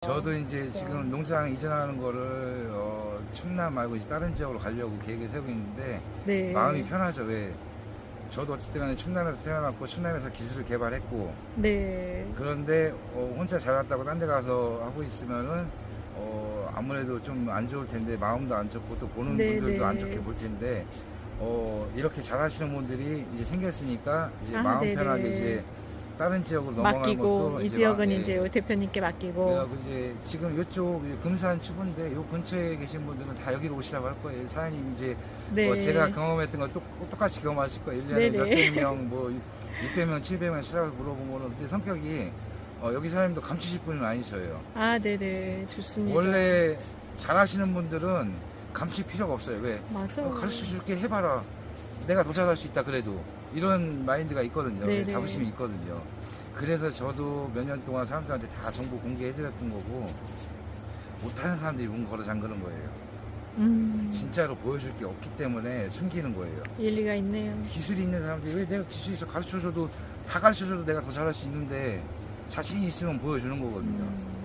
저도 이제 지금 농장 이전하는 거를 어, 충남 말고 이제 다른 지역으로 가려고 계획을 세우고 있는데 네. 마음이 편하죠. 왜? 저도 어쨌든 간에 충남에서 태어났고 충남에서 기술을 개발했고 네. 그런데 어, 혼자 잘났다고 딴 데 가서 하고 있으면은 어, 아무래도 좀 안 좋을 텐데 마음도 안 좋고 또 보는 네, 분들도 네. 안 좋게 볼 텐데 어, 이렇게 잘하시는 분들이 이제 생겼으니까 이제 아, 마음 네네. 편하게 이제 다른 지역으로 넘어가는 맡기고 것도 이 막, 지역은 예. 이제 오 대표님께 맡기고 그래갖고 이제 지금 이쪽 금산 추분데 요 근처에 계신 분들은 다 여기로 오시라고 할 거예요. 사장님 이제 네. 뭐 제가 경험했던 거 똑, 똑같이 경험하실 거예요. 1년에 네네. 몇백 명, 뭐 600명, 700명 찾아가서 물어보면은 근데 성격이 어, 여기 사장님도 감추실 분은 아니셔요. 아, 네네. 좋습니다. 원래 잘하시는 분들은 감출 필요가 없어요. 왜? 맞아. 어, 가르쳐 줄게 해봐라. 내가 더 잘할 수 있다 그래도 이런 마인드가 있거든요. 네네. 자부심이 있거든요. 그래서 저도 몇 년 동안 사람들한테 다 정보 공개해드렸던 거고 못하는 사람들이 문 걸어 잠그는 거예요. 음. 진짜로 보여줄 게 없기 때문에 숨기는 거예요. 일리가 있네요. 기술이 있는 사람들이 왜 내가 기술이 있어 가르쳐줘도 다 가르쳐줘도 내가 더 잘할 수 있는데 자신이 있으면 보여주는 거거든요. 음.